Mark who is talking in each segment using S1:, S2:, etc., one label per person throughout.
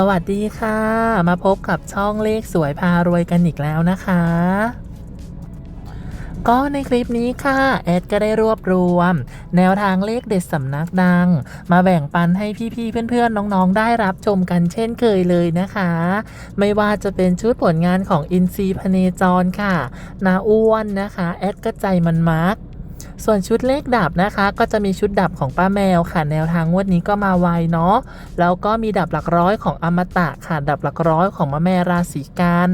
S1: สวัสดีค่ะ มาพบกับช่องเลขสวยพารวยกันอีกแล้วนะคะ ก็ในคลิปนี้ค่ะ แอดก็ได้รวบรวม แนวทางเลขเด็ดสำนักดัง มาแบ่งปันให้พี่ๆเพื่อนๆ น้องๆ ได้รับชมกันเช่นเคยเลยนะคะ ไม่ว่าจะเป็นชุดผลงานของอินซีพเนจรค่ะ นาอ้วนนะคะ แอดก็ใจมันมัก ส่วนชุดเลขดับนะคะ ก็จะมีชุดดับของป้าแมวค่ะ แนวทางงวดนี้ก็มาไวเนาะแล้วก็มีดับหลักร้อยของอมตะค่ะดับหลักร้อยของมะแม่ราศีกัน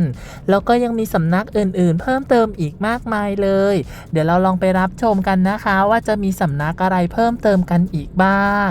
S1: แล้วก็ยังมีสำนักอื่นๆ เพิ่มเติมอีกมากมายเลย เดี๋ยวเราลองไปรับชมกันนะคะ ว่าจะมีสำนักอะไรเพิ่มเติมกันอีกบ้าง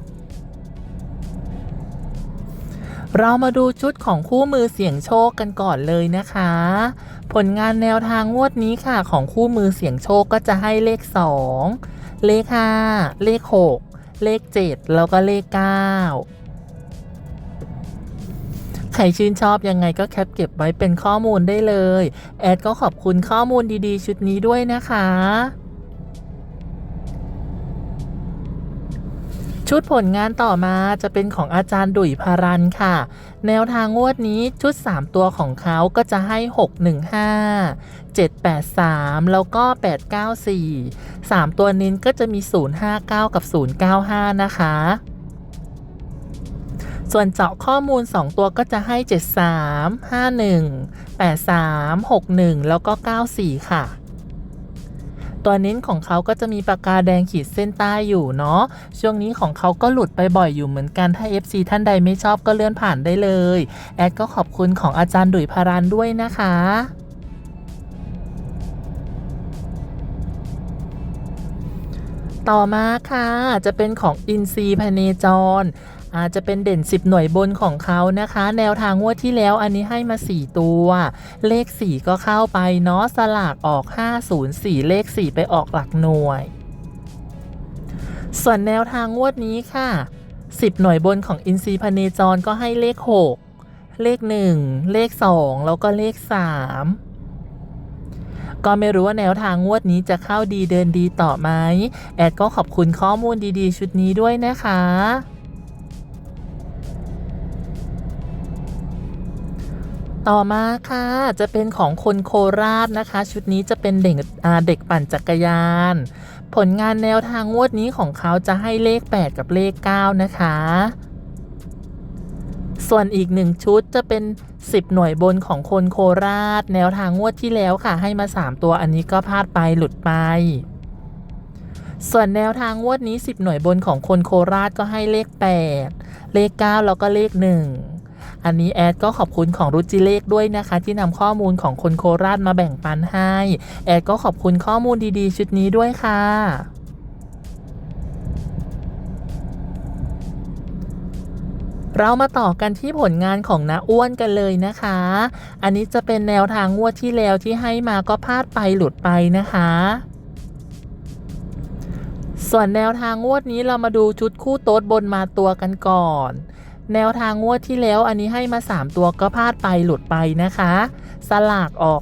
S1: เรามาดูชุดของคู่มือเสี่ยงโชคกันก่อนเลยนะคะ ผลงานแนวทางงวดนี้ค่ะของคู่มือเสี่ยงโชคก็จะให้เลข 2 เลข 5 เลข 6 เลข 7 แล้วก็เลข 9 ใครชื่นชอบยังไงก็แคปเก็บไว้เป็นข้อมูลได้เลย แอดก็ขอบคุณข้อมูลดีๆ ชุดนี้ด้วยนะคะ ชุดผลงานต่อมาจะเป็นของอาจารย์ดุยพารันค่ะ แนวทางงวดนี้ชุด 3 ตัวของเขาก็จะให้ 615 783 แล้วก็ 894 3 ตัวเน้นก็จะมี 059 กับ 095 นะคะ ส่วนเจาะข้อมูล 2 ตัวก็จะให้ 73 51 83 61 แล้วก็ 94 ค่ะ ตัวเน้นของเขาก็จะมีปากกาแดงขีดเส้นใต้อยู่เนาะช่วงนี้ของเขาก็หลุดไปบ่อยอยู่เหมือนกันถ้า FC ท่านใดไม่ชอบก็เลื่อนผ่านได้เลย แอดก็ขอบคุณของอาจารย์ดุยพารันด้วยนะคะต่อมาค่ะ จะเป็นของอินซีพเนจร อาจจะเป็นเด่น 10 หน่วยบนของเขานะคะ แนวทางงวดที่แล้วอันนี้ให้มา 4 ตัว เลข 4 ก็เข้าไปเนาะสลากออก 504 เลข 4 ไปออกหลักหน่วย ส่วนแนวทางงวดนี้ค่ะ 10 หน่วยบนของอินซีพเนจรก็ให้เลข 6 เลข 1 เลข 2 แล้วก็เลข 3ก็ไม่รู้ว่าแนวทางงวดนี้จะเข้าดีเดินดีต่อไหม แอดก็ขอบคุณข้อมูลดีๆ ชุดนี้ด้วยนะคะ ต่อมาค่ะจะเป็นของคนโคราชนะคะ ชุดนี้จะเป็นเด็กเด็กปั่นจักรยาน ผลงานแนวทางงวดนี้ของเขาจะให้เลข 8 กับเลข 9 นะคะ ส่วนอีกหนึ่งชุดจะเป็น 10 หน่วยบนของคนโคราช แนวทางงวดที่แล้วค่ะ ให้มา 3 ตัวอันนี้ก็พลาดไปหลุดไป ส่วนแนวทางงวดนี้ 10 หน่วยบนของคนโคราชก็ให้เลข 8 เลข 9 แล้วก็เลข 1 อันนี้แอดก็ขอบคุณของรุจิเลขด้วยนะคะ ที่นำข้อมูลของคนโคราชมาแบ่งปันให้ แอดก็ขอบคุณข้อมูลดีๆ ชุดนี้ด้วยค่ะเรามาต่อกันที่ผลงานของน้าอ้วนกันเลยนะคะ อันนี้จะเป็นแนวทางงวดที่แล้วที่ให้มาก็พลาดไปหลุดไปนะคะ ส่วนแนวทางงวดนี้เรามาดูชุดคู่โต๊ดบนมาตัวกันก่อน แนวทางงวดที่แล้วอันนี้ให้มา 3 ตัวก็พลาดไปหลุดไปนะคะ สลากออก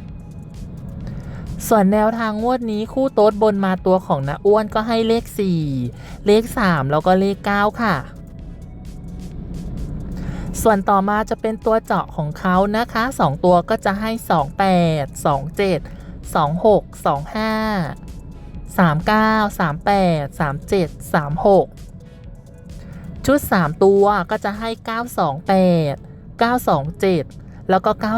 S1: 504 ส่วนแนวทางงวดนี้คู่โต๊ดบนมาตัวของน้าอ้วนก็ให้เลข 4 เลข 3 แล้วก็เลข 9 ค่ะ ส่วนต่อมาจะเป็นตัวเจาะของเขานะคะ 2 ตัวก็จะให้ 28 27 26 25 39 38 37 36 ชุด 3 ตัวก็จะให้ 928 927 แล้วก็ 938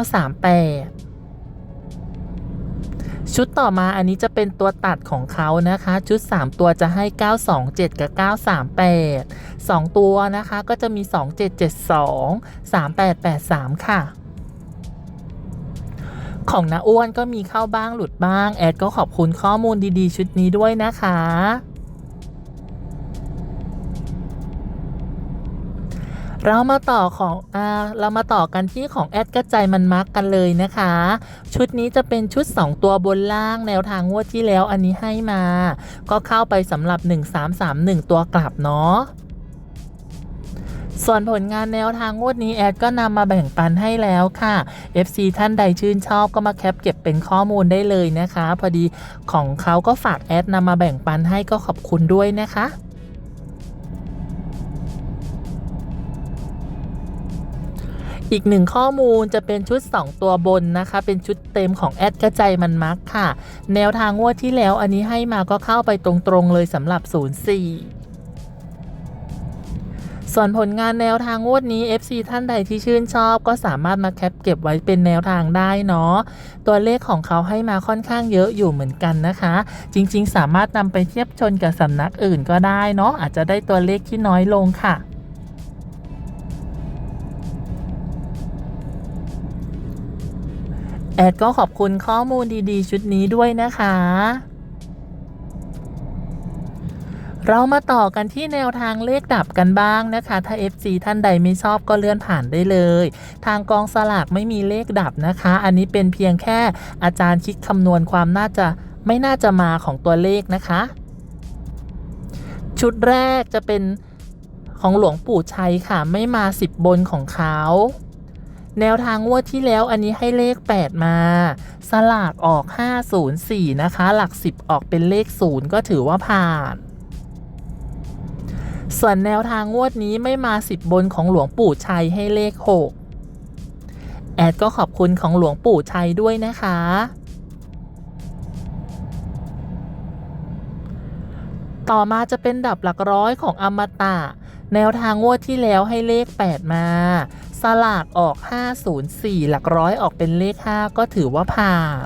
S1: ชุดต่อมาอันนี้จะเป็นตัวตัดของเขานะคะ ชุด 3 ตัวจะให้ 927 กับ 938 2 ตัวนะคะก็จะมี 2772 3883 ค่ะของน้าอ้วนก็มีเข้าบ้างหลุดบ้าง แอดก็ขอบคุณข้อมูลดีๆ ชุดนี้ด้วยนะคะ เรามาต่อของอ่าเรามาต่อกันที่ของแอดกระจายมันมักกันเลยนะคะ ชุดนี้จะเป็นชุด 2 ตัวบนล่างแนวทางงวดที่แล้วอันนี้ให้มา ก็เข้าไปสำหรับ 1331 ตัวกลับเนาะส่วนผลงานแนวทางงวดนี้แอดก็นำมาแบ่งปันให้แล้วค่ะ FC ท่านใดชื่นชอบก็มาแคปเก็บเป็นข้อมูลได้เลยนะคะ พอดีของเขาก็ฝากแอดนำมาแบ่งปันให้ก็ขอบคุณด้วยนะคะ อีกหนึ่งข้อมูลจะเป็นชุด 2 ตัวบนนะคะ เป็นชุดเต็มของแอดกระจายมันมักค่ะ แนวทางงวดที่แล้วอันนี้ให้มาก็เข้าไปตรงๆเลยสำหรับ 04ส่วนผลงานแนวทางงวดนี้ FC ท่านใดที่ชื่นชอบ ก็สามารถมาแคปเก็บไว้เป็นแนวทางได้เนาะ ตัวเลขของเขาให้มาค่อนข้างเยอะอยู่เหมือนกันนะคะ จริงๆ สามารถนำไปเทียบชนกับสำนักอื่นก็ได้เนาะอาจจะได้ตัวเลขที่น้อยลงค่ะ แอดก็ขอบคุณข้อมูลดีๆ ชุดนี้ด้วยนะคะ เรามาต่อกันที่แนวทางเลขดับกันบ้างนะคะ ถ้า FC ท่านใดไม่ชอบก็เลื่อนผ่านได้เลย ทางกองสลากไม่มีเลขดับนะคะ อันนี้เป็นเพียงแค่อาจารย์คิดคำนวณความน่าจะไม่น่าจะมาของตัวเลขนะคะ ชุดแรกจะเป็นของหลวงปู่ชัยค่ะ ไม่มา10บนของเขา แนวทางงวดที่แล้วอันนี้ให้เลข 8 มา สลากออก 504 นะคะ หลัก 10 ออกเป็นเลข 0 ก็ถือว่าผ่าน ส่วนแนวทางงวดนี้ไม่มา 10 บนของหลวงปู่ชัยให้เลข 6 แอดก็ขอบคุณของหลวงปู่ชัยด้วยนะคะ ต่อมาจะเป็นดับหลักร้อยของอมตะ แนวทางงวดที่แล้วให้เลข 8 มา สลากออก 504 หลักร้อยออกเป็นเลข 5 ก็ถือว่าผ่าน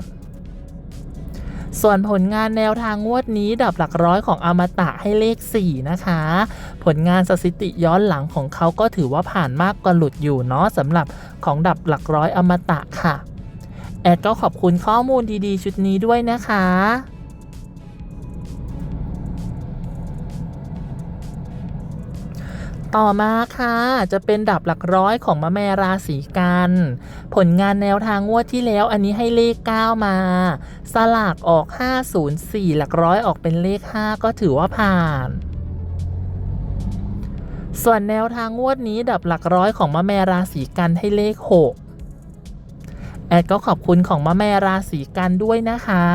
S1: ส่วนผลงานแนวทางงวดนี้ดับหลักร้อยของอมตะให้เลข 4 นะคะ ผลงานสถิติย้อนหลังของเขาก็ถือว่าผ่านมากกว่าหลุดอยู่เนาะสำหรับของดับหลักร้อยอมตะค่ะ แอดก็ขอบคุณข้อมูลดีๆ ชุดนี้ด้วยนะคะ ต่อมาค่ะจะเป็นดับหลักร้อยของมะแม่ราศีกัน ผลงานแนวทางงวดที่แล้วอันนี้ให้เลข 9 มา สลากออก 504 หลักร้อยออกเป็นเลข 5 ก็ถือว่าผ่านส่วนแนวทางงวดนี้ดับหลักร้อยของมะแม่ราศีกันให้เลข 6 แอดก็ขอบคุณของมะแม่ราศีกันด้วยนะคะ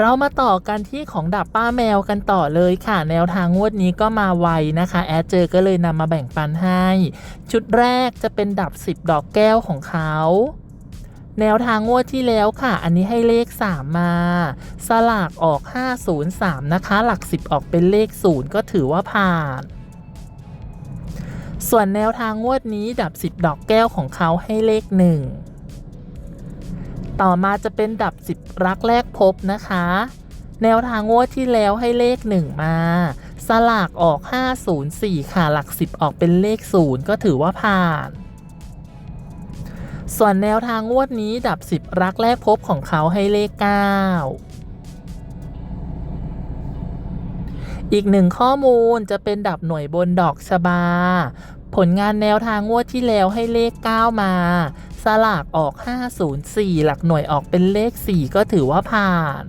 S1: เรามาต่อกันที่ของดับป้าแมวกันต่อเลยค่ะ แนวทางงวดนี้ก็มาไวนะคะ แอดเจอก็เลยนำมาแบ่งปันให้ ชุดแรกจะเป็นดับ 10 ดอกแก้วของเขาแนวทางงวดที่แล้วค่ะ อันนี้ให้เลข 3 มา สลากออก 503 นะคะ หลัก 10 ออกเป็นเลข 0 ก็ถือว่าผ่าน ส่วนแนวทางงวดนี้ดับ 10 ดอกแก้วของเขาให้เลข 1 ต่อมาจะเป็นดับ 10 รักแรกพบนะคะ แนวทางงวดที่แล้วให้เลข 1 มา สลากออก 504 ค่ะ หลัก 10 ออกเป็นเลข 0 ก็ถือว่าผ่าน ส่วนแนวทางงวดนี้ดับ 10 รักแรกพบของเขาให้เลข 9อีกหนึ่งข้อมูลจะเป็นดับหน่วยบนดอกชบา ผลงานแนวทางงวดที่แล้วให้เลข 9 มา สลากออก 504 หลักหน่วยออกเป็นเลข 4 ก็ถือว่าผ่าน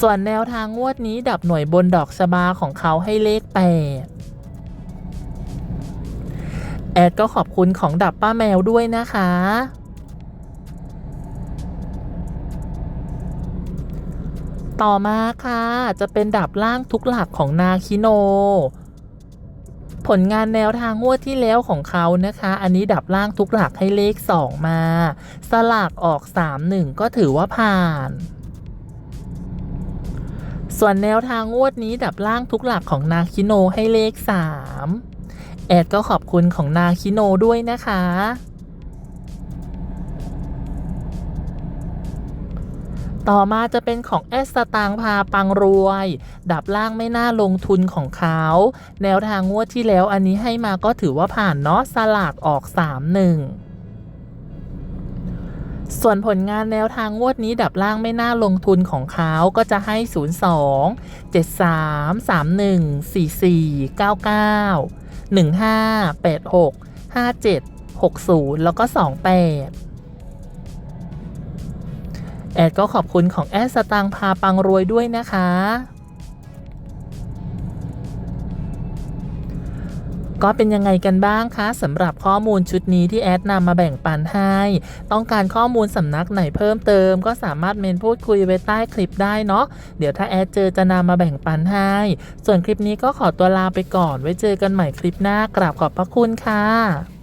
S1: ส่วนแนวทางงวดนี้ดับหน่วยบนดอกชบาของเขาให้เลข 8 แอดก็ขอบคุณของดับป้าแมวด้วยนะคะ ต่อมาค่ะ จะเป็นดับล่างทุกหลักของนาคิโน ผลงานแนวทางงวดที่แล้วของเขานะคะ อันนี้ดับล่างทุกหลักให้เลข 2 มา สลากออก 3-1 ก็ถือว่าผ่านส่วนแนวทางงวดนี้ดับล่างทุกหลักของนาคิโนให้เลข 3 แอดก็ขอบคุณของนาคิโนด้วยนะคะ ต่อมาจะเป็นของแอสตางพาปังรวย ดับล่างไม่น่าลงทุนของเขา แนวทางงวดที่แล้วอันนี้ให้มาก็ถือว่าผ่านเนาะสลากออก 3 1ส่วนผลงานแนวทางงวดนี้ดับล่างไม่น่าลงทุนของเขาก็จะให้ 02 73 31 44 99 15 86 57 60 แล้วก็ 28 แอดก็ขอบคุณของแอดสตางพาปังรวยด้วยนะคะ ก็เป็นยังไงกันบ้างคะสำหรับข้อมูลชุดนี้ที่แอดนำมาแบ่งปันให้ ต้องการข้อมูลสำนักไหนเพิ่มเติม ก็สามารถเมนพูดคุยไว้ใต้คลิปได้เนาะเดี๋ยวถ้าแอดเจอจะนำมาแบ่งปันให้ ส่วนคลิปนี้ก็ขอตัวลาไปก่อนไว้เจอกันใหม่คลิปหน้ากราบขอบพระคุณค่ะ